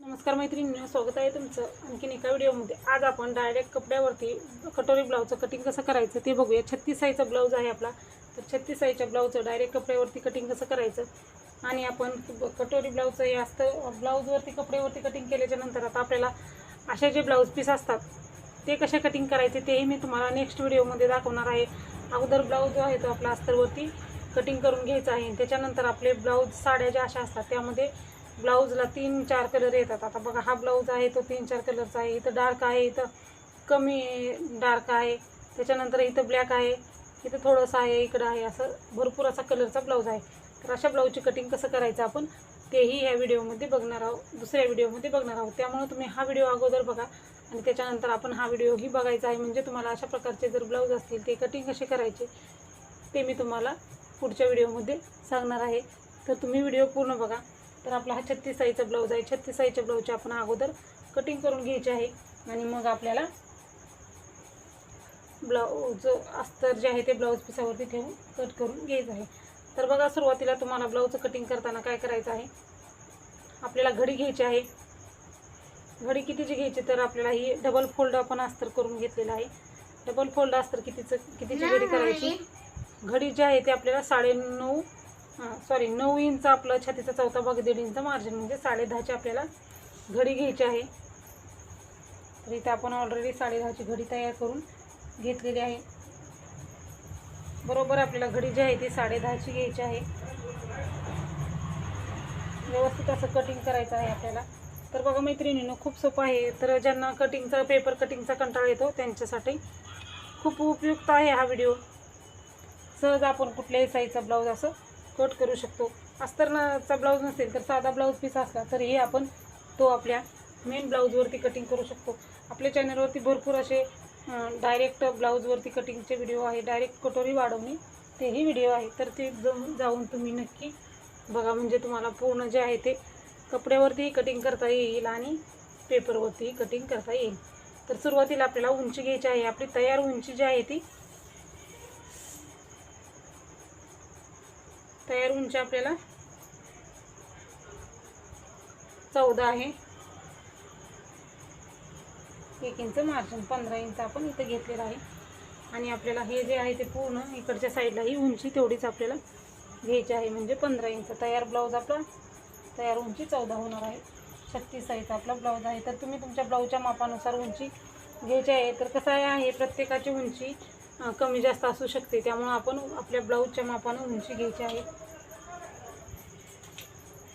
नमस्कार मैत्रिणींनो स्वागत आहे तुमचं आणखीन एका व्हिडिओमध्ये. आज आपण डायरेक्ट कपड्यावरती कटोरी ब्लाऊजचं कटिंग कसं करायचं ते बघूया. छत्तीस साईजचा ब्लाऊज आहे आपला. तर छत्तीस साईजच्या ब्लाऊजचं डायरेक्ट कपड्यावरती कटिंग कसं करायचं? आणि आपण कटोरी ब्लाऊजचं हे असतं ब्लाऊजवरती कपड्यावरती कटिंग केल्याच्यानंतर आता आपल्याला असे जे ब्लाऊज पीस असतात ते कसे कटिंग करायचे तेही मी तुम्हाला नेक्स्ट व्हिडिओमध्ये दाखवणार आहे. अगोदर ब्लाऊज जो आहे तो आपला अस्तरवरती कटिंग करून घ्यायचा आहे. त्याच्यानंतर आपले ब्लाऊज साड्या ज्या अशा असतात त्यामध्ये ब्लाऊजला तीन चार कलर येतात. आता बघा हा ब्लाऊज आहे तो तीन चार कलरचा आहे. इथं डार्क आहे इथं कमी डार्क आहे. त्याच्यानंतर इथं ब्लॅक आहे. इथं थोडंसं आहे इकडं आहे. असं भरपूर असा कलरचा ब्लाऊज आहे. तर अशा ब्लाऊजची कटिंग कसं करायचं आपण तेही ह्या व्हिडिओमध्ये बघणार आहोत. दुसऱ्या व्हिडिओमध्ये बघणार आहोत. त्यामुळे तुम्ही हा व्हिडिओ अगोदर बघा आणि त्याच्यानंतर आपण हा व्हिडिओही बघायचा आहे. म्हणजे तुम्हाला अशा प्रकारचे जर ब्लाऊज असतील ते कटिंग कसे करायचे ते मी तुम्हाला पुढच्या व्हिडिओमध्ये सांगणार आहे. तर तुम्ही व्हिडिओ पूर्ण बघा. तर आपला हा छत्तीस साईजचा ब्लाऊज आहे. छत्तीस साईजच्या ब्लाऊजचे आपण अगोदर कटिंग करून घ्यायचे आहे. आणि मग आपल्याला ब्लाऊज अस्तर जे आहे ते ब्लाऊज पिसावरती ठेवून कट करून घ्यायचं आहे. तर बघा सुरुवातीला तुम्हाला ब्लाऊजचं कटिंग करताना काय करायचं आहे? आपल्याला घडी घ्यायची आहे. घडी कितीची घ्यायची तर आपल्याला ही डबल फोल्ड आपण अस्तर करून घेतलेलं आहे. डबल फोल्ड अस्तर कितीचं कितीची घडी करायची? घडी जी आहे ते आपल्याला साडेनऊ सॉरी नऊ इंच आपलं छातीचा चौथा भाग दीड इंच मार्जिन म्हणजे साडे दहाची आपल्याला घडी घ्यायची आहे. तर इथे आपण ऑलरेडी साडे दहाची घडी तयार करून घेतलेली आहे. बरोबर आपल्याला घडी जी आहे ती साडे दहाची घ्यायची आहे. व्यवस्थित असं कटिंग करायचं आहे आपल्याला. तर बघा मैत्रिणीनं खूप सोपं आहे. तर ज्यांना कटिंगचा पेपर कटिंगचा कंटाळा येतो त्यांच्यासाठी खूप उपयुक्त आहे हा व्हिडिओ सहज आपण कुठल्याही साईजचा ब्लाऊज असं कट करू शकतो. अस्तरचा ब्लाऊज नसेल तर साधा ब्लाऊज पीस असला तरीही आपण तो आपल्या मेन ब्लाऊजवरती कटिंग करू शकतो. आपल्या चॅनलवरती भरपूर असे डायरेक्ट ब्लाऊजवरती कटिंगचे व्हिडिओ आहे. डायरेक्ट कटोरी वाढवणे तेही व्हिडिओ आहे. तर ते जाऊन जाऊन तुम्ही नक्की बघा. म्हणजे तुम्हाला पूर्ण जे आहे ते कपड्यावरतीही कटिंग करता येईल आणि पेपरवरतीही कटिंग करता येईल. तर सुरुवातीला आपल्याला उंची घ्यायची आहे. आपली तयार उंची जी आहे ती तयार उंची आपल्याला चौदा आहे. एक इंच मार्जिन पंधरा इंच आपण इथं घेतलेलं आहे. आणि आपल्याला हे जे आहे ते पूर्ण इकडच्या साईडला ही उंची तेवढीच आपल्याला घ्यायची आहे. म्हणजे पंधरा इंच. तयार ब्लाऊज आपला तयार उंची चौदा होणार आहे. छत्तीस साईजचा आपला ब्लाऊज आहे. तर तुम्ही तुमच्या ब्लाऊजच्या मापानुसार उंची घ्यायची आहे. तर कसं आहे आहे? प्रत्येकाची उंची कमी जास्त असू शकते. त्यामुळं आपण आपल्या ब्लाऊजच्या मापानं उंची घ्यायची आहे.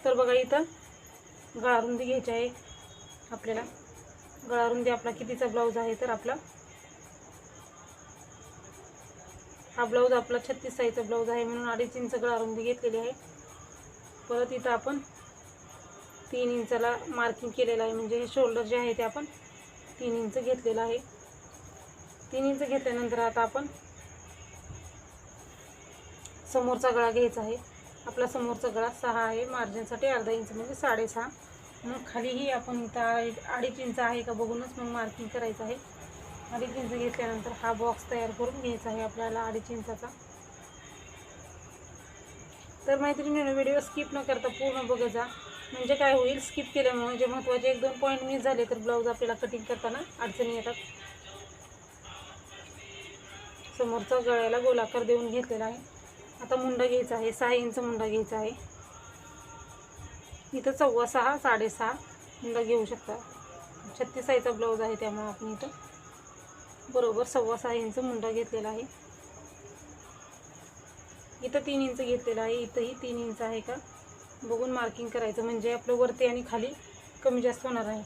तर बघा इथं गळारुंदी घ्यायची आहे. आपल्याला गळारुंदी आपला कितीचा ब्लाऊज आहे तर आपला हा ब्लाऊज आपला छत्तीस साईजचा ब्लाऊज आहे म्हणून अडीच इंच गळारुंदी घेतलेली आहे. परत इथं आपण तीन इंचाला मार्किंग केलेलं आहे. म्हणजे हे शोल्डर जे आहे ते आपण तीन इंच घेतलेलं आहे. तीन इंच घेतल्यानंतर आता आपण समोरचा गळा घ्यायचा आहे. आपला समोरचा गळा सहा आहे. मार्जिनसाठी अर्धा इंच म्हणजे साडेसहा. मग खालीही आपण इथं अडीच अडीच इंच आहे का बघूनच मग मार्किंग करायचं आहे. अडीच इंच घेतल्यानंतर हा बॉक्स तयार करून घ्यायचा आहे आपल्याला अडीच इंचाचा तर मैत्रिणीनं व्हिडिओ स्किप न करता पूर्ण बघत जा. म्हणजे काय होईल? स्किप केल्यामुळे जे महत्त्वाचे एक दोन पॉईंट मिस झाले तर ब्लाऊज आपल्याला कटिंग करताना अडचणी येतात. समोरचा गळ्याला गोलाकार देऊन घेतलेला आहे. आता मुंडा घ्यायचा आहे. सहा इंच मुंडा घ्यायचा आहे. इथं सव्वा सहा साडेसहा मुंडा घेऊ शकता. छत्तीस साईजचा ब्लाऊज आहे त्यामुळे आपण इथं बरोबर सव्वा सहा इंच मुंडा घेतलेला आहे. इथं तीन इंच घेतलेला आहे. इथंही तीन इंच आहे का? बघून मार्किंग करायचं. म्हणजे आपलं वरती आणि खाली कमी जास्त होणार आहे.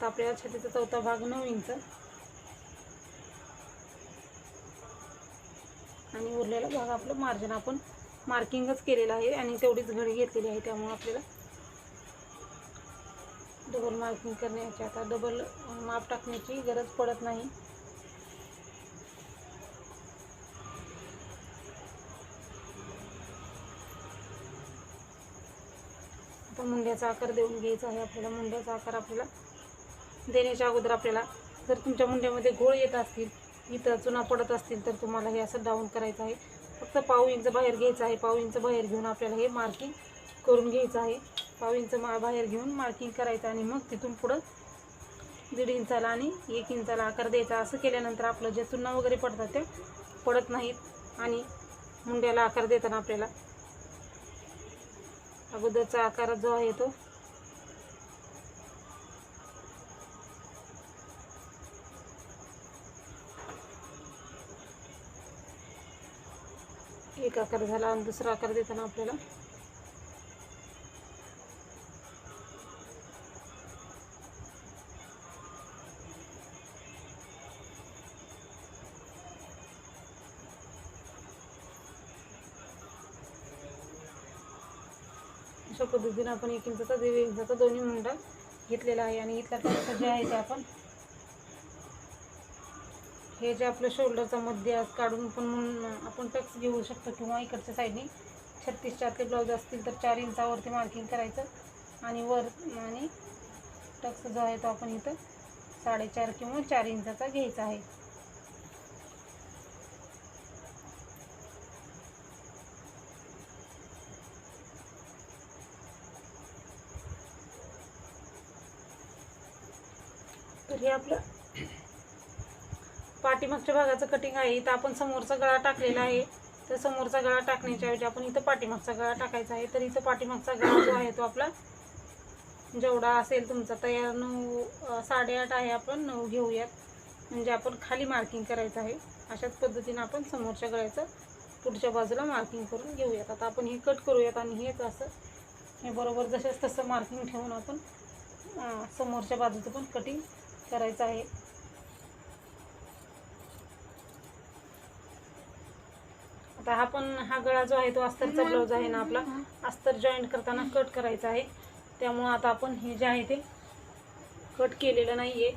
आता आपल्याला छातीचा चौथा भाग नऊ इंच आणि उरलेला भाग आपलं मार्जिन आपण मार्किंगच केलेलं आहे आणि तेवढीच घडी घेतलेली आहे त्यामुळे आपल्याला डबल मार्किंग करण्याची आता डबल माप टाकण्याची गरज पडत नाही. आता मुंड्याचा आकार देऊन घ्यायचा आहे आपल्याला मुंड्याचा आकार आपल्याला देण्याच्या अगोदर आपल्याला जर तुमच्या मुंड्यामध्ये घोळ येत असतील इथं चुना पडत असतील तर तुम्हाला हे असं डाऊन करायचं आहे. फक्त पाव इंच बाहेर घ्यायचं आहे. पाव इंच बाहेर घेऊन आपल्याला हे मार्किंग करून घ्यायचं आहे. पाव इंच मा बाहेर घेऊन मार्किंग करायचं आणि मग तिथून पुढं दीड इंचाला आणि एक इंचाला आकार द्यायचा. असं केल्यानंतर आपलं जे चुन्ना वगैरे पडतात ते पडत नाहीत आणि मुंड्याला आकार देताना आपल्याला अगोदरचा आकार जो आहे तो एक आकार झाला आणि दुसरा आकार देताना आपल्याला अशा पद्धतीने आपण एक इंचाचा दीड इंचाचा दोन्ही मुंडा घेतलेला आहे आणि इथला जे आहे ते आपण हे जे आपलं शोल्डरचा मध्य आज काढून पण म्हणून आपण टक्स घेऊ शकतो किंवा इकडच्या साईडने छत्तीसच्या आतले ब्लाऊज असतील तर चार इंचावरती मार्किंग करायचं. आणि वर आणि टक्स जो आहे तो आपण इथं साडेचार किंवा चार इंचाचा घ्यायचा आहे. तर हे आपलं पाठीमागच्या भागाचं कटिंग आहे इथं आपण समोरचा गळा टाकलेला आहे. तर समोरचा गळा टाकण्याच्या ऐवजी आपण इथं पाठीमागचा गळा टाकायचा आहे. तर इथं पाठीमागचा गळा जो आहे तो आपला जेवढा असेल तुमचा तयार नऊ साडेआठ आहे आपण नऊ घेऊयात. म्हणजे आपण खाली मार्किंग करायचं आहे. अशाच पद्धतीनं आपण समोरच्या गळ्याचं पुढच्या बाजूला मार्किंग करून घेऊयात. आता आपण हे कट करूयात आणि हेच असं हे बरोबर जसंच तसं मार्किंग ठेवून आपण समोरच्या बाजूचं पण कटिंग करायचं आहे. आता हा पण हा गळा जो आहे तो अस्तरचा ब्लाऊज आहे ना आपला. अस्तर जॉईंट करताना कट करायचा आहे. त्यामुळं आता आपण हे जे आहे ते कट केलेलं नाही आहे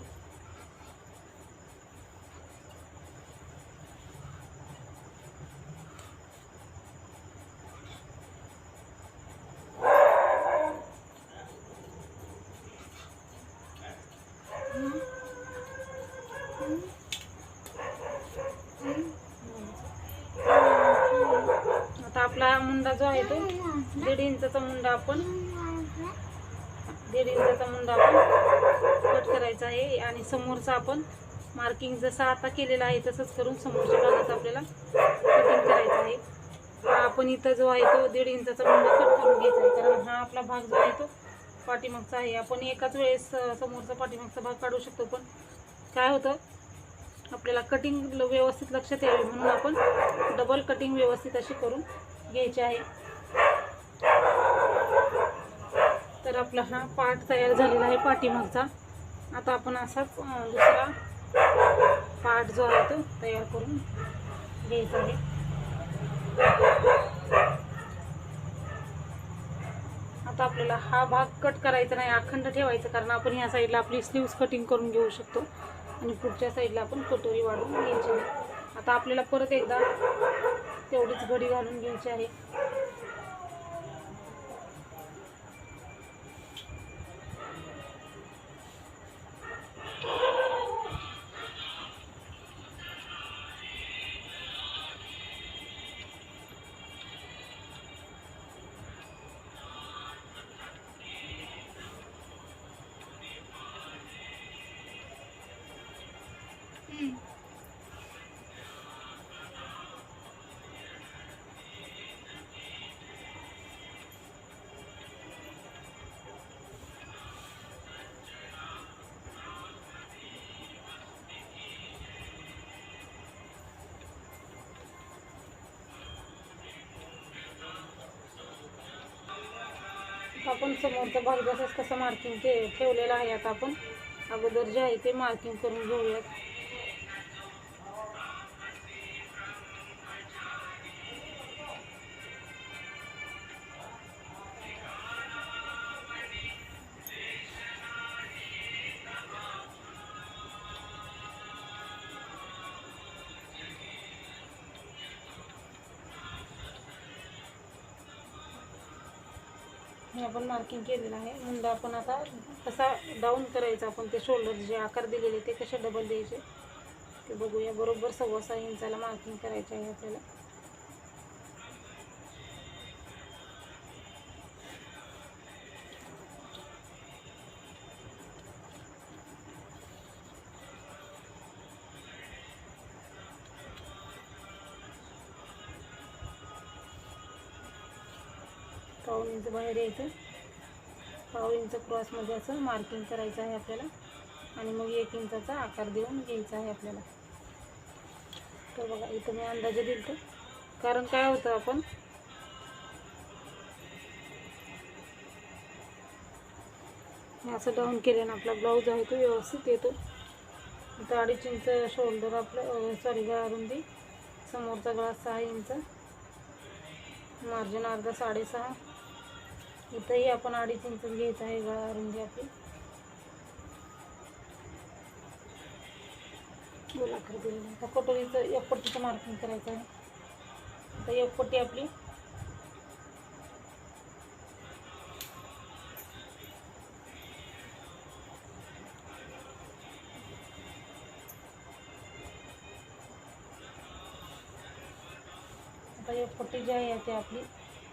आता आपला हा मुंडा जो आहे तो दीड इंचाचा मुंडा आपण. दीड इंचाचा मुंडा आपण कट करायचा आहे आणि समोरचा आपण मार्किंग जसं आता केलेलं आहे तसंच करून समोरच्या भागाचा आपल्याला कटिंग करायचं आहे. हा आपण इथं जो आहे तो दीड इंचाचा मुंडा कट करून घ्यायचा आहे. कारण हा आपला भाग जो आहे तो पाठीमागचा आहे. आपण एकाच वेळेस समोरचा पाठीमागचा भाग काढू शकतो. पण काय होतं? आपल्याला कटिंग व्यवस्थित लक्षात यावी म्हणून आपण डबल कटिंग व्यवस्थित अशी करून घ्यायची आहे तर आपला हा पार्ट तयार झालेला आहे पाठीमागचा. आता आपण असाच दुसरा पार्ट जो आहे तो तयार करून घ्यायचा आहे. आता आपल्याला हा भाग कट करायचा नाही अखंड ठेवायचा कारण आपण ह्या साईडला आपली स्लीव्स कटिंग करून घेऊ शकतो. आणि पुढच्या साईडला आपण कटोरी वाढवून घ्यायची आहे. आता आपल्याला परत एकदा तेवढीच घडी घालून घ्यायची आहे. आपण समोरचा भाग जसंच कसं मार्किंग के ठेवलेलं आहे आता आपण. अगोदर जे आहे ते मार्किंग करून घेऊयात. हे आपण मार्किंग केलेलं आहे. मुंडा आपण आता कसा डाऊन करायचा आपण ते शोल्डर जे आकार दिलेले ते कसे डबल द्यायचे ते बघूया. बरोबर सव्वा सहा इंचाला मार्किंग करायचं आहे आपल्याला. पाऊन इंच बाहेर यायचं. पाऊन इंच क्रॉसमध्ये असं मार्किंग करायचं आहे आपल्याला. आणि मग एक इंचाचा आकार देऊन घ्यायचा आहे आपल्याला. तर बघा इथं मी अंदाजे दिल तर कारण काय होतं आपण? हे असं डाऊन केल्यानं आपला ब्लाऊज आहे तो व्यवस्थित येतो. आता अडीच इंच शोल्डर आपलं सॉरी गळा रुंदी समोरचा गळा सहा इंच. मार्जिन अर्धा साडेसहा. इथंही आपण अडीच इंच घ्यायचं आहे गळा रुंदी आपली. गोलाकार दिलेला आहे. कटोरीचं एक पट्टीचं मार्किंग करायचं आहे. आता एक पट्टी आपली. आता एक पट्टी जी आहे ती आपली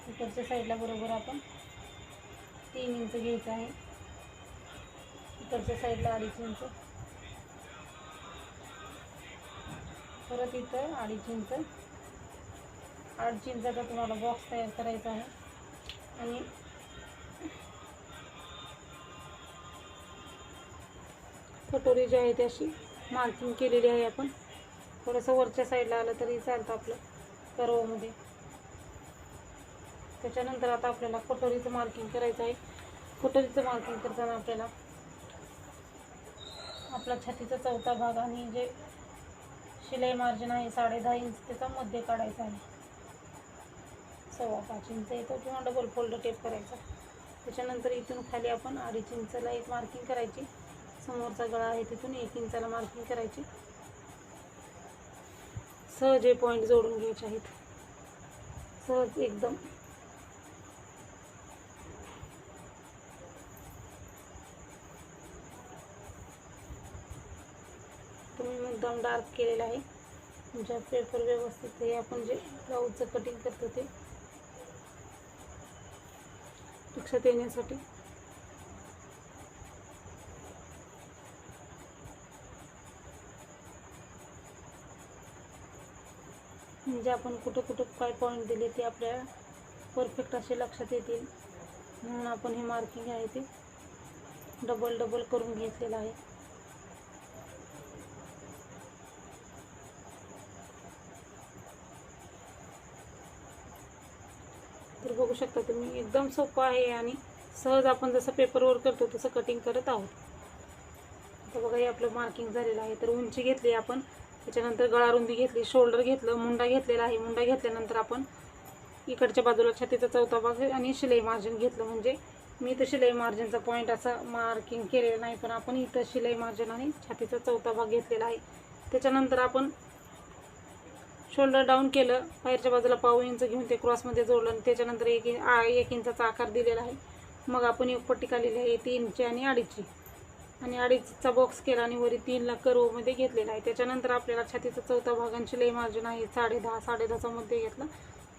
इकडच्या साईडला बरोबर आपण तीन इंच घ्यायचं आहे. इकडच्या साईडला अडीच इंच. परत इथं अडीच इंच. अडीच इंचाचा तुम्हाला बॉक्स तयार करायचा आहे. आणि कटोरी जी आहे ती अशी मार्किंग केलेली आहे आपण. थोडंसं वरच्या साईडला आलं तरी चालतं आपलं. कर्वमध्ये त्याच्यानंतर आता आपल्याला कटोरीचं मार्किंग करायचं आहे. कटोरीचं मार्किंग करताना आपल्याला आपला छातीचा चौथा भाग आणि जे शिलाई मार्जिन आहे साडेदहा इंच त्याचा मध्य काढायचा आहे. सव्वा पाच इंच येतो किंवा डबल फोल्ड टेप करायचा. त्याच्यानंतर इथून खाली आपण अडीच इंचाला एक मार्किंग करायची. समोरचा गळा आहे तिथून एक इंचाला मार्किंग करायची. सहज हे पॉईंट जोडून घ्यायचे आहेत. सहज एकदम तुम्ही डार्क केलेला आहे. म्हणजे तुमच्या पेपर व्यवस्थित हे आपण जे ब्लाऊजचं कटिंग करतो ते लक्षात येण्यासाठी. म्हणजे आपण कुठं कुठं काय पॉईंट दिले ते आपल्या परफेक्ट असे लक्षात येतील. म्हणून आपण हे मार्किंग आहे ते डबल डबल करून घेतलेलं आहे. बघू शकता तुम्ही. एकदम सोपं आहे आणि सहज आपण जसं पेपरवर करतो तसं कटिंग करत आहोत. आता बघा हे आपलं मार्किंग झालेलं आहे. तर उंची घेतली आपण. त्याच्यानंतर गळारुंदी घेतली शोल्डर घेतलं मुंडा घेतलेला आहे. मुंडा घेतल्यानंतर आपण इकडच्या बाजूला छातीचा चौथा भाग आणि शिलाई मार्जिन घेतलं. म्हणजे मी इथं शिलाई मार्जिनचा पॉईंट असा मार्किंग केलेला नाही पण आपण इथं शिलाई मार्जिन आणि छातीचा चौथा भाग घेतलेला आहे. त्याच्यानंतर आपण शोल्डर डाऊन केलं. बाहेरच्या बाजूला पाव इंच घेऊन ते क्रॉसमध्ये जोडलं आणि त्याच्यानंतर एक एक इंचाचा आकार दिलेला आहे. मग आपण एक पट्टी काढलेली आहे तीनची आणि अडीचची. आणि अडीचचा बॉक्स केला आणि वरी तीनला कर्वमध्ये घेतलेला आहे. त्याच्यानंतर आपल्याला छातीचा चौथा भागांची लई मार्जिन आहे. साडे दहा साडे दहाचा मध्ये घेतला.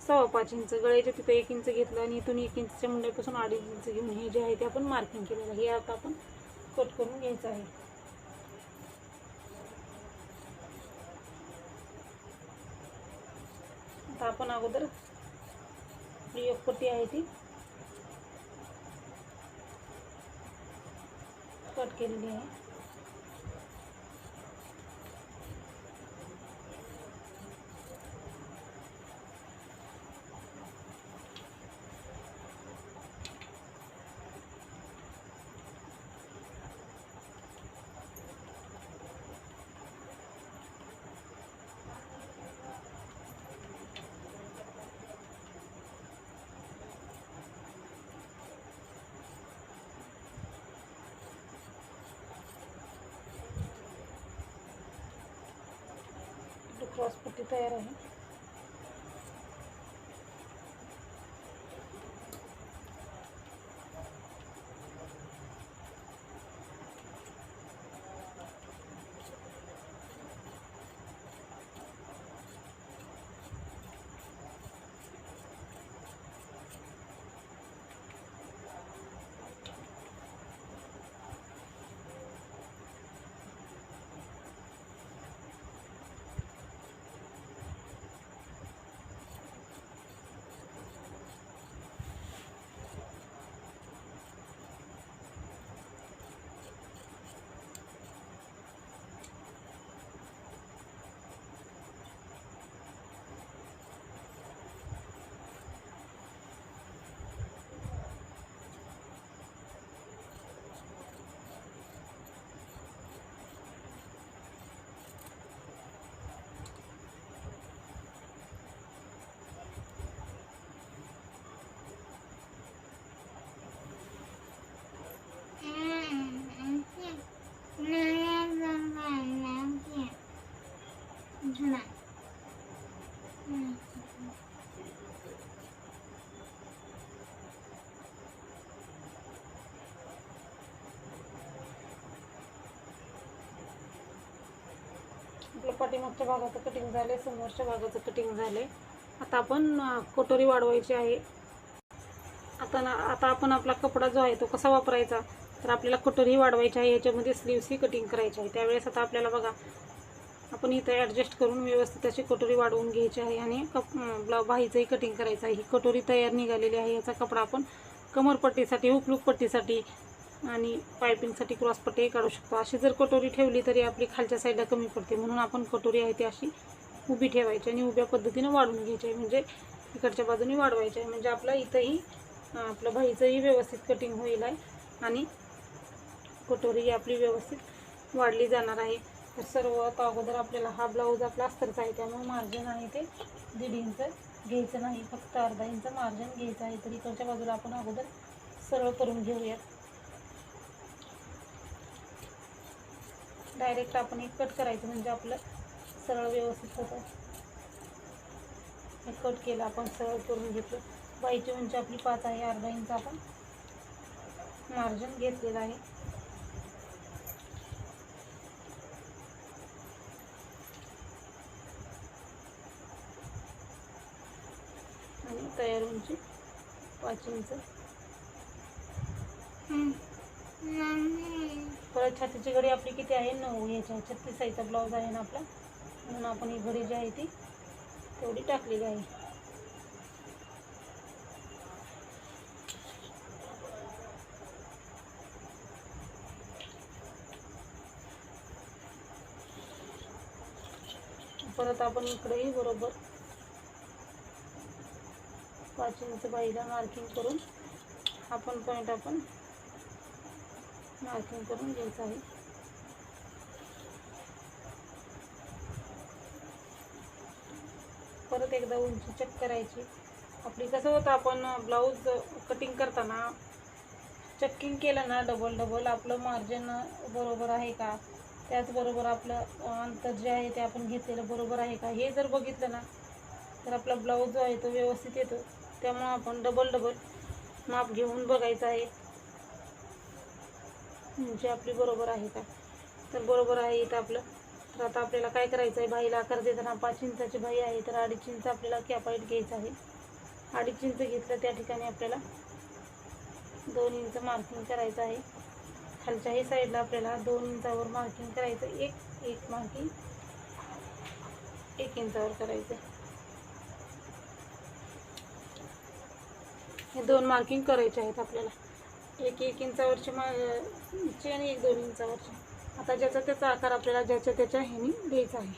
सव्वा पाच इंच. गळ्याच्या तिथं एक इंच घेतलं आणि इथून एक इंचच्या मुंड्यापासून अडीच इंच घेऊन हे जे आहे ते आपण मार्किंग केलेलं आहे. हे आता आपण कट करून घ्यायचं आहे. आता आपण अगोदर आपली आहे ती. कट केलेली आहे. आपली क्रॉस आपलं पाठीमागच्या भागाचं कटिंग झालं आहे समोरच्या भागाचं कटिंग झालं आहे आता आपण कटोरी वाढवायची आहे. आता ना आता आपण आपला कपडा जो आहे तो कसा वापरायचा? तर आपल्याला कटोरी वाढवायची आहे याच्यामध्ये स्लीव्सही कटिंग करायची आहे. त्यावेळेस आता आपल्याला बघा आपण इथं ॲडजस्ट करून व्यवस्थित अशी कटोरी वाढवून घ्यायची आहे आणि कप ब्ला बाहीचंही कटिंग करायचं आहे. ही कटोरी तयार निघालेली आहे याचा कपडा आपण कमरपट्टीसाठी हुकलूक पट्टीसाठी आणि पायपिंगसाठी क्रॉसपट्टीही काढू शकतो. अशी जर कटोरी ठेवली तरी आपली खालच्या साईडला कमी पडते. म्हणून आपण कटोरी आहे ती अशी उभी ठेवायची आणि उभ्या पद्धतीनं वाढवून घ्यायची आहे. म्हणजे इकडच्या बाजूने वाढवायची आहे. म्हणजे आपला इथंही आपलं भाईचंही व्यवस्थित कटिंग होईल आहे. आणि कटोरी आपली व्यवस्थित वाढली जाणार आहे. तर सर्वात अगोदर आपल्याला हा ब्लाऊज आपला अस्तरचा आहे. त्यामुळे मार्जिन आहे ते दीड इंच घ्यायचं नाही. फक्त अर्धा इंच मार्जिन घ्यायचं आहे. तर इकडच्या बाजूला आपण अगोदर सरळ करून घेऊयात. डायरेक्ट आपण एक कट करायचं म्हणजे आपलं सरळ व्यवस्थित होतं. हे कट केलं आपण सरळ करून घेतलं. बाईची उंची आपली पाच आहे अर्धा इंच आपण मार्जिन घेतलेलं आहे. आणि तयार उंची पाच इंच. परत छातीची घडी आपली किती आहे? नऊ. याच्या छत्तीस साईजचा ब्लाऊज आहे ना आपला. म्हणून आपण ही घडी जी आहे ती तेवढी टाकलेली आहे. परत आपण इकडेही बरोबर पाच इंच बाईला मार्किंग करून आपण पॉईंट आपण मार्किंग करून घ्यायचं आहे. परत एकदा उंची चेक करायची. आपली कसं होतं आपण ब्लाऊज कटिंग करताना चेकिंग केलं ना डबल डबल आपलं मार्जिन बरोबर आहे का? त्याचबरोबर आपलं अंतर जे आहे ते आपण घेतलेलं बरोबर आहे का? हे जर बघितलं ना तर आपला ब्लाऊज जो आहे तो व्यवस्थित येतो. त्यामुळं आपण डबल डबल माप घेऊन बघायचं आहे. म्हणजे आपली बरोबर आहे का तर बरोबर आहे इथं आपलं. तर आता आपल्याला काय करायचं आहे? बाईला आकार देताना पाच इंचाची बाई आहे. तर अडीच इंच आपल्याला कॅपाईट घ्यायचं आहे. अडीच इंच घेतलं त्या ठिकाणी आपल्याला दोन इंच मार्किंग करायचं आहे. खालच्याही साईडला आपल्याला दोन इंचावर मार्किंग करायचं एक एक मार्किंग एक इंचावर करायचं हे दोन मार्किंग करायचे आहेत आपल्याला. एक एक इंचावरची मा ची आणि एक दोन इंचावरची. आता ज्याचा त्याचा आकार आपल्याला ज्याच्या त्याच्या ह्यानी द्यायचा आहे.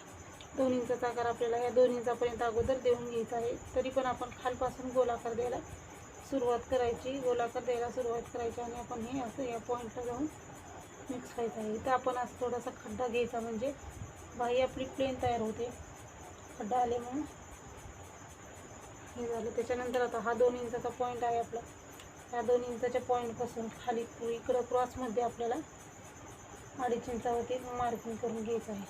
दोन इंचाचा आकार आपल्याला या दोन इंचापर्यंत अगोदर देऊन घ्यायचा आहे. तरी पण आपण खालपासून गोलाकार द्यायला सुरुवात करायची. गोलाकार द्यायला सुरुवात करायची आणि आपण हे असं या पॉईंटला जाऊन मिक्स व्हायचं आहे. इथं आपण असं थोडासा खड्डा घ्यायचा म्हणजे बाही आपली प्लेन तयार होते. खड्डा आले म्हणून हे झालं. त्याच्यानंतर आता हा दोन इंचाचा पॉईंट आहे आपला. या दोन इंचाच्या पॉईंटपासून खाली इकडं क्रॉसमध्ये आपल्याला अडीच इंचावरती मार्किंग करून घ्यायचं आहे.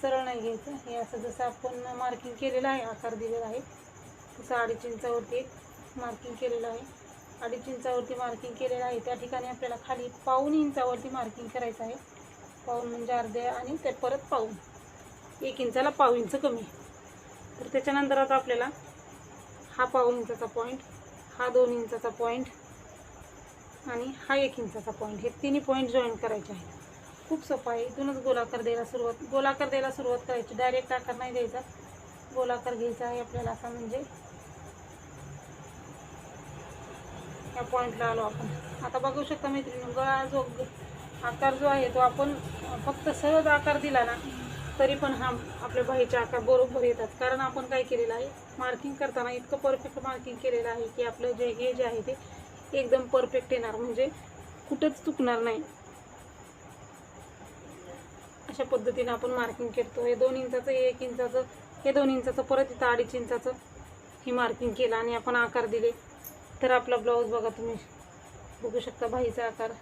सरळ नाही घ्यायचं. हे असं जसं आपण मार्किंग केलेलं आहे आकार दिलेला आहे तसं अडीच इंचावरती एक मार्किंग केलेलं आहे. अडीच इंचावरती मार्किंग केलेलं आहे. त्या ठिकाणी आपल्याला खाली पाऊन इंचावरती मार्किंग करायचं आहे. पाऊन म्हणजे अर्धे आणि ते परत पाऊन. एक इंचाला पाव इंच कमी. तर त्याच्यानंतर आता आपल्याला हा पाऊन इंचाचा पॉईंट हा दोन इंचाचा पॉईंट आणि हा एक इंचाचा पॉईंट हे तिन्ही पॉईंट जॉईन करायचे आहेत. खूप सोपं आहे. इथूनच गोलाकार द्यायला सुरुवात. गोलाकार द्यायला सुरुवात करायची. डायरेक्ट आकार नाही द्यायचा. गोलाकार घ्यायचा आहे आपल्याला असा म्हणजे. या पॉईंटला आलो आपण. आता बघू शकता मैत्रिणी गळा जो आकार जो आहे तो आपण फक्त सहज आकार दिला ना तरी पण हा आपल्या बाईचे आकार बरोबर येतात. कारण आपण काय केलेलं आहे? मार्किंग करताना इतकं परफेक्ट मार्किंग केलेलं आहे की आपलं जे हे जे आहे ते एकदम परफेक्ट येणार. म्हणजे कुठंच चुकणार नाही. अशा पद्धतीने आपण मार्किंग करतो हे दोन इंचाचं हे एक इंचाचं हे दोन इंचाचं परत इथं अडीच इंचाचं हे मार्किंग केलं आणि आपण आकार दिले. तर आपला ब्लाऊज बघा तुम्ही. बघू शकता बाईचा आकार.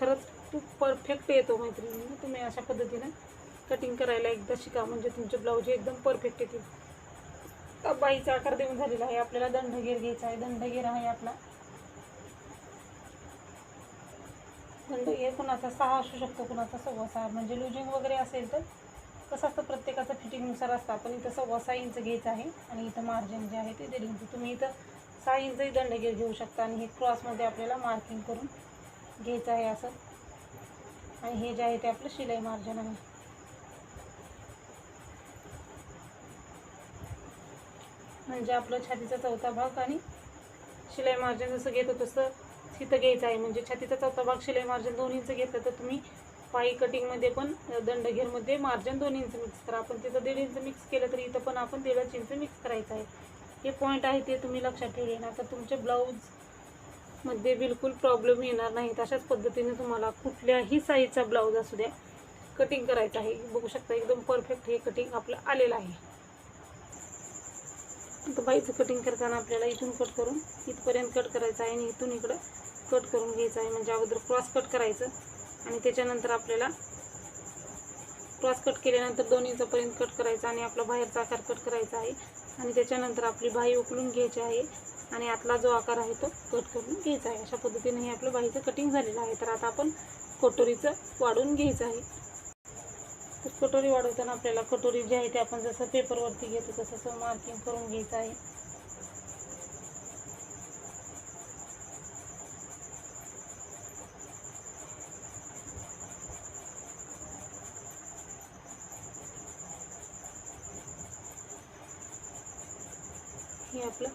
खरंच खूप परफेक्ट येतो मैत्रिणी. तुम्ही अशा पद्धतीनं कटिंग करायला एकदा शिका. म्हणजे तुमचे ब्लाऊज एकदम परफेक्ट येतील. बाईचा आकार देऊन झालेला आहे. आपल्याला दंडगेर घ्यायचा आहे. दंडगेर आहे आपला. म्हणजे दंडगेर कुणाचा सहा असू शकतो कुणाचा सव्वा सहा. म्हणजे लुजिंग वगैरे असेल तर कसं असतं प्रत्येकाचं फिटिंगनुसार असतं. आपण इथं सव्वा सहा इंच घ्यायचं आहे आणि इथं मार्जिन जे आहे ते दीड इंच तुम्ही इथं सहा इंचही दंडगीर घेऊ शकता आणि हे क्रॉसमध्ये आपल्याला मार्किंग करून घ्यायचं आहे असं. आणि हे जे आहे ते आपलं शिलाई मार्जिन आहे. म्हणजे आपलं छातीचा चौथा भाग आणि शिलाई मार्जिन जसं घेतो तसं तिथं घ्यायचं आहे. म्हणजे छातीचा चौथा भाग शिलाई मार्जिन दोन इंच घेतलं तर तुम्ही पायी कटिंगमध्ये पण दंडघेरमध्ये मार्जिन दोन इंच मिक्स करा. आपण तिथं दीड इंच मिक्स केलं तर इथं पण आपण दीडच इंच मिक्स करायचं आहे. हे पॉईंट आहे ते तुम्ही लक्षात ठेवले ना तर तुमच्या ब्लाऊजमध्ये बिलकुल प्रॉब्लेम येणार नाही. तशाच पद्धतीने तुम्हाला कुठल्याही साईजचा ब्लाऊज असू द्या कटिंग करायचं आहे. बघू शकता एकदम परफेक्ट हे कटिंग आपलं आलेलं आहे. आता बाईचं कटिंग करताना आपल्याला इथून कट करून इथपर्यंत कट करायचं आहे आणि इथून इकडं कट करून घ्यायचं आहे. म्हणजे अगोदर क्रॉस कट करायचं. आणि त्याच्यानंतर आपल्याला क्रॉस कट केल्यानंतर दोन इंचापर्यंत कट करायचा आणि आपला बाहेरचा आकार कट करायचा आहे. आणि त्याच्यानंतर आपली बाही उकलून घ्यायची आहे. आणि आतला जो आकार आहे तो कट करून घ्यायचा आहे. अशा पद्धतीने हे आपलं बाहीचं कटिंग झालेलं आहे. तर आता आपण कटोरीचं वाढून घ्यायचं आहे. तर कटोरी वाढवताना आपल्याला कटोरी जी आहे ते आपण जसं पेपरवरती घेतो तसं मार्किंग करून घ्यायचं आहे. आपलं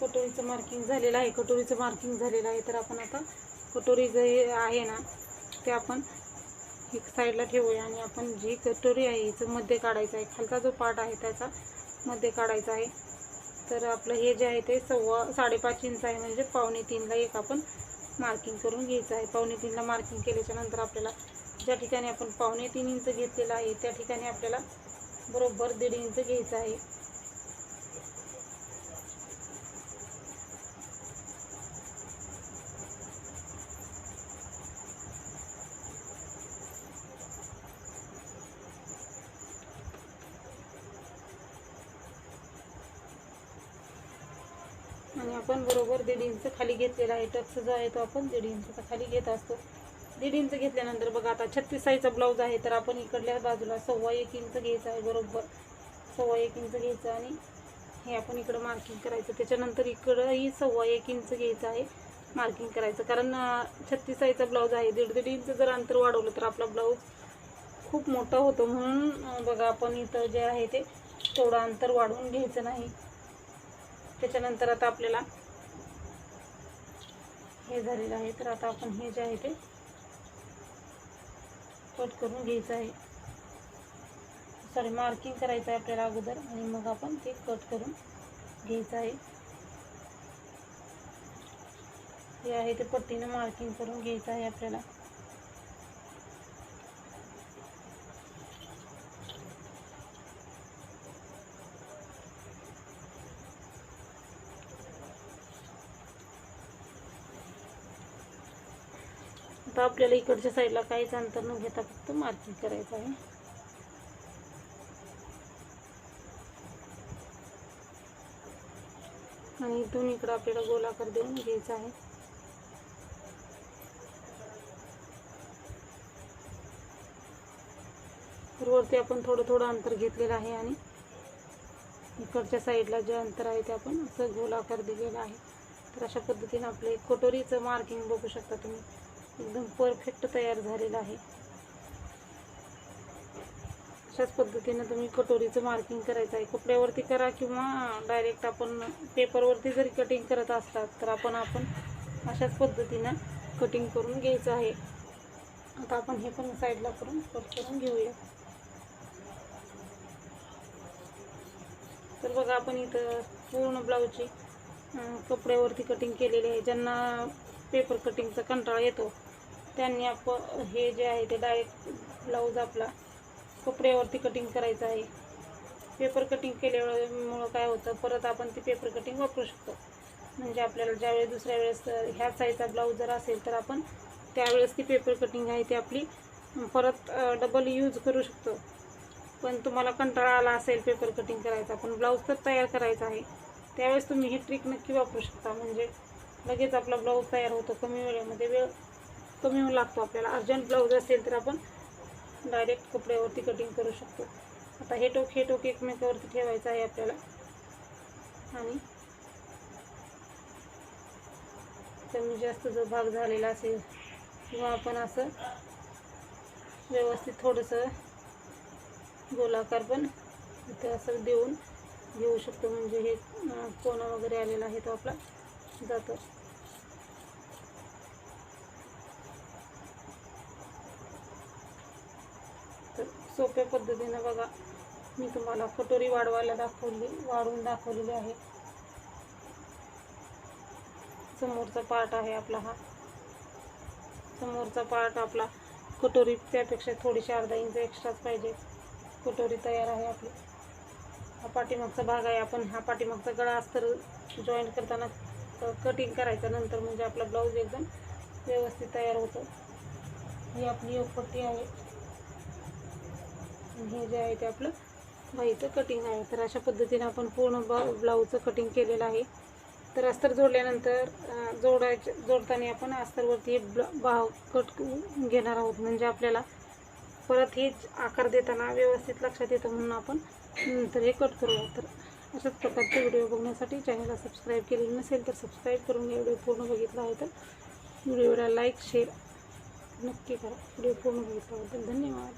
कटोरीचं मार्किंग झालेलं आहे. कटोरीचं मार्किंग झालेलं आहे. तर आपण आता कटोरी जे आहे ना ते आपण एक साईडला ठेवूया आणि आपण जी कटोरी आहे हिचं मध्ये काढायचं आहे. खालचा जो पार्ट आहे त्याचा मध्ये काढायचा आहे. तर आपलं हे जे आहे ते सव्वा साडेपाच इंच आहे. म्हणजे पावणे तीनला एक आपण मार्किंग करून घ्यायचं आहे. पावणे तीनला मार्किंग केल्याच्यानंतर आपल्याला ज्या ठिकाणी आपण पावणे तीन इंच घेतलेलं आहे त्या ठिकाणी आपल्याला बरोबर दीड इंच घ्यायचं आहे. आणि आपण बरोबर दीड इंच खाली घेतलेला आहे. टक्स जो आहे तो आपण दीड इंचचा खाली घेत असतो. दीड इंच घेतल्यानंतर बघा आता छत्तीस साईजचा ब्लाऊज आहे तर आपण इकडल्या बाजूला सव्वा एक इंच घ्यायचं आहे बरोबर. सव्वा एक इंच घ्यायचं आणि हे आपण इकडं मार्किंग करायचं. त्याच्यानंतर इकडंही सव्वा एक इंच घ्यायचं आहे मार्किंग करायचं. कारण छत्तीस साईजचा ब्लाऊज आहे. दीड दीड इंच जर अंतर वाढवलं तर आपला ब्लाऊज खूप मोठा होतो. म्हणून बघा आपण इथं जे आहे ते थोडं अंतर वाढवून घ्यायचं नाही. त्याच्यानंतर आता आपल्याला हे झालेलं आहे. तर आता आपण हे जे आहे ते कट करून घ्यायचं आहे. सॉरी मार्किंग करायचं आहे आपल्याला अगोदर आणि मग आपण ते कट करून घ्यायचं आहे. हे आहे ते पट्टीनं मार्किंग करून घ्यायचं आहे आपल्याला आता आपल्याला इकडच्या साईडला काहीच अंतर न घेता फक्त मार्किंग करायचं आहे. आणि इथून इकडं आपल्याला गोलाकार देऊन घ्यायचा आहे. तर वरती आपण थोडं थोडं अंतर घेतलेलं आहे आणि इकडच्या साईडला जे अंतर आहे ते आपण असं गोलाकार दिलेलं आहे. तर अशा पद्धतीने आपले कटोरीचं मार्किंग बघू शकता तुम्ही. एकदम परफेक्ट तयार झालेलं आहे. अशाच पद्धतीनं तुम्ही कटोरीचं मार्किंग करायचं आहे. कपड्यावरती करा किंवा डायरेक्ट आपण पेपरवरती जरी कटिंग करत असतात तर आपण आपण अशाच पद्धतीनं कटिंग करून घ्यायचं आहे. आता आपण हे पण साईडला करून कट करून घेऊया. तर बघा आपण इथं पूर्ण ब्लाऊजची कपड्यावरती कटिंग केलेली आहे. ज्यांना पेपर कटिंगचा कंटाळा येतो. त्यांनी आप हे जे आहे ते डायरेक्ट ब्लाऊज आपला कपड्यावरती कटिंग करायचं आहे. पेपर कटिंग केल्यामुळं काय होतं परत आपण ती पेपर कटिंग वापरू शकतो. म्हणजे आपल्याला ज्यावेळेस दुसऱ्या वेळेस ह्या साईजचा ब्लाऊज जर असेल तर आपण त्यावेळेस ती पेपर कटिंग आहे ती आपली परत डबल यूज करू शकतो. पण तुम्हाला कंटाळा आला असेल पेपर कटिंग करायचा पण ब्लाऊज तर तयार करायचा आहे. त्यावेळेस तुम्ही ही ट्रिक नक्की वापरू शकता. म्हणजे लगेच आपला ब्लाऊज तयार होतो कमी वेळेमध्ये वेळ कमी लागतो आपल्याला. अर्जंट ब्लाऊज असेल तर आपण डायरेक्ट कपड्यावरती कटिंग करू शकतो. आता हे टोक हे टोक एकमेकावरती ठेवायचं आहे आपल्याला. आणि कमी जास्त जो भाग झालेला असेल किंवा आपण असं व्यवस्थित थोडंसं गोलाकार पण इथं असं देऊन घेऊ शकतो. म्हणजे हे कोणा वगैरे आलेला आहे तो आपला. जातो. तर सोप्या पद्धतीनं बघा मी तुम्हाला कटोरी वाढवायला दाखवली वाढवून दाखवलेली आहे. समोरचा पार्ट आहे आपला हा. समोरचा पार्ट आपला कटोरी त्यापेक्षा थोडीशी अर्धा इंच एक्स्ट्राच पाहिजे. कटोरी तयार आहे आपली. हा पाठीमागचा भाग आहे आपण हा पाठीमागचा गळा अस्तर जॉईंट करताना कटिंग करायचं नंतर म्हणजे आपला ब्लाऊज एकदम व्यवस्थित तयार होतो. ही आपली योगपट्टी आहे. हे जे आहे ते आपलं बाईचं कटिंग आहे. तर अशा पद्धतीने आपण पूर्ण ब्लाऊजचं कटिंग केलेलं आहे. तर अस्तर जोडल्यानंतर जोडायच्या जोडताना आपण अस्तरवरती हे ब्ला भाव कट घेणार आहोत. म्हणजे आपल्याला परत हे आकार देताना व्यवस्थित लक्षात येतं म्हणून आपण नंतर हे कट करू. तर अशाच प्रकारचे व्हिडिओ बघण्यासाठी चॅनलला सबस्क्राईब केलेलं नसेल तर सबस्क्राईब करून व्हिडिओ पूर्ण बघितला आहे तर व्हिडिओला लाईक शेअर नक्की करा. व्हिडिओ पूर्ण बघितल्याबद्दल धन्यवाद.